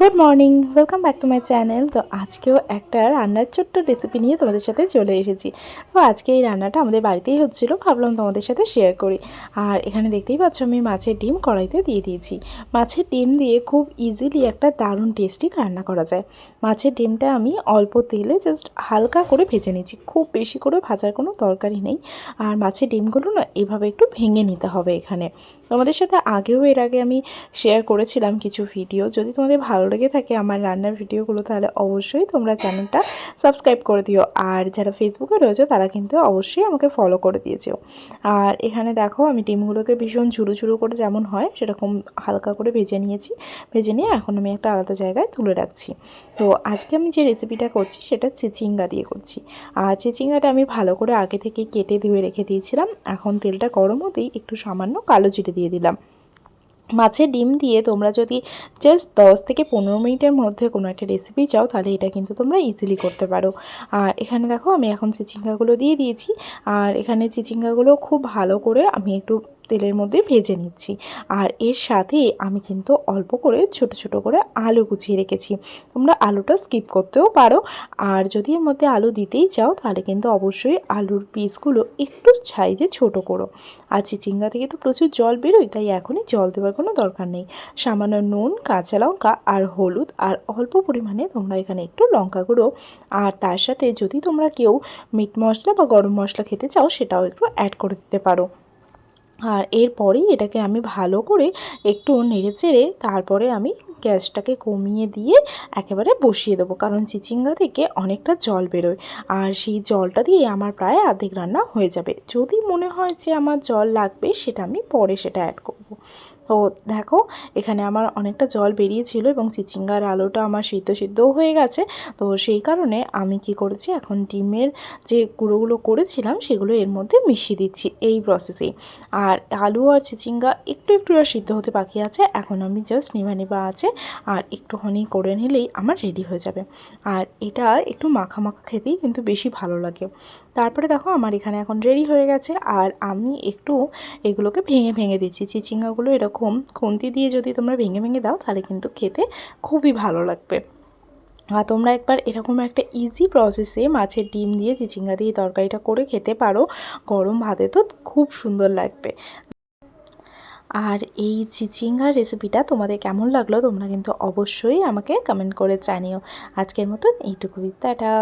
Good morning welcome back to my channel তো আজকেও একটা রান্নার ছোট্ট রেসিপি নিয়ে তোমাদের সাথে চলে এসেছি। তো আজকে এই রান্নাটা আমাদের বাড়িতেই হচ্ছিল, ভাবলাম তোমাদের সাথে শেয়ার করি। আর এখানে দেখতেই পাচ্ছ আমি মাছের ডিম কড়াইতে দিয়ে দিয়েছি। মাছের ডিম দিয়ে খুব ইজিলি একটা দারুণ টেস্টি রান্না করা যায়। মাছের ডিমটা আমি অল্প তেলে জাস্ট হালকা করে ভেজে নিয়েছি। খুব বেশি করে ভাজার কোনো দরকারই নেই। আর মাছের ডিমগুলো না এভাবে একটু ভেঙে নিতে হবে এখানে। তোমাদের সাথে আগেও এর আগে আমি শেয়ার করেছিলাম কিছু ভিডিও যদি তোমাদের ভালো লেগে থাকে আমার রান্নার ভিডিওগুলো, তাহলে অবশ্যই তোমরা চ্যানেলটা সাবস্ক্রাইব করে দিও। আর যারা ফেসবুকে রয়েছে, তারা কিন্তু অবশ্যই আমাকে ফলো করে দিয়েছেও আর এখানে দেখো, আমি ডিমগুলোকে ভীষণ ঝুরু ঝুরু করে যেমন হয়, সেরকম হালকা করে ভেজে নিয়েছি। ভেজে নিয়ে এখন আমি একটা আলাদা জায়গায় তুলে রাখছি। তো আজকে আমি যে রেসিপিটা করছি, সেটা চিচিঙ্গা দিয়ে করছি। আর চিচিঙ্গাটা আমি ভালো করে আগে থেকে কেটে ধুয়ে রেখে দিয়েছিলাম। এখন তেলটা গরম হতেই একটু সামান্য কালো জিরে দিয়ে দিলাম। মাছের ডিম দিয়ে তোমরা যদি জাস্ট দশ থেকে পনেরো মিনিটের মধ্যে কোনো একটা রেসিপি চাও, তাহলে এটা কিন্তু তোমরা ইজিলি করতে পারো। আর এখানে দেখো, আমি এখন চিচিঙ্গাগুলো দিয়ে দিয়েছি। আর এখানে চিচিঙ্গাগুলো খুব ভালো করে আমি একটু তেলের মধ্যে ভেজে নিচ্ছি। আর এর সাথে আমি কিন্তু অল্প করে, ছোট ছোট করে আলু কুচিয়ে রেখেছি। তোমরা আলুটা স্কিপ করতেও পারো। আর যদি এর মধ্যে আলু দিতেই চাও, তাহলে কিন্তু অবশ্যই আলুর পিসগুলো একটু সাইজে ছোট করো। আর চিচিঙ্গা থেকে তো প্রচুর জল বেরোয়, তাই এখনই জল দেওয়ার কোনো দরকার নেই। সামান্য নুন, কাঁচা লঙ্কা আর হলুদ আর অল্প পরিমাণে তোমরা এখানে একটু লঙ্কা গুঁড়ো। আর তার সাথে যদি তোমরা কেউ মিট মশলা বা গরম মশলা খেতে চাও, সেটাও একটু অ্যাড করে দিতে পারো। আর এরপরেই এটাকে আমি ভালো করে একটু নেড়ে চেড়ে তারপরে আমি গ্যাসটাকে কমিয়ে দিয়ে একেবারে বসিয়ে দেবো। কারণ চিচিঙ্গা থেকে অনেকটা জল বেরোয় আর সেই জলটা দিয়ে আমার প্রায় আধেক রান্না হয়ে যাবে। যদি মনে হয় যে আমার জল লাগবে সেটা আমি পরে সেটা অ্যাড করব। তো দেখো, এখানে আমার অনেকটা জল বেরিয়েছিল এবং চিচিঙ্গার আলুটা আমার সিদ্ধ সিদ্ধও হয়ে গেছে। তো সেই কারণে আমি কি করেছি, এখন ডিমের যে গুঁড়োগুলো করেছিলাম, সেগুলো এর মধ্যে মিশিয়ে দিচ্ছি এই প্রসেসেই আর আলু আর চিচিঙ্গা একটু একটু আর সিদ্ধ হতে বাকি আছে, এখন আমি জাস্ট নিভা নিভা আছে, আর একটুখানি করে নিলেই আমার রেডি হয়ে যাবে। আর এটা একটু মাখা মাখা খেতেই কিন্তু বেশি ভালো লাগে। তারপরে দেখো, আমার এখানে এখন রেডি হয়ে গেছে, আর আমি একটু এগুলোকে ভেঙে ভেঙে দিচ্ছি। চিচিঙ্গাগুলো এরকম খুন্তি দিয়ে যদি তোমরা ভেঙে ভেঙে দাও, তাহলে কিন্তু খেতে খুবই ভালো লাগবে। আর তোমরা একবার এরকম একটা ইজি প্রসেসে মাছের ডিম দিয়ে চিচিঙ্গা দিয়ে তরকারিটা করে খেতে পারো, গরম ভাতে তো খুব সুন্দর লাগবে। আর এই চিচিঙ্গার রেসিপিটা তোমাদের কেমন লাগল, তোমরা কিন্তু অবশ্যই আমাকে কমেন্ট করে জানিও। আজকের মতন এইটুকুই, টাটা।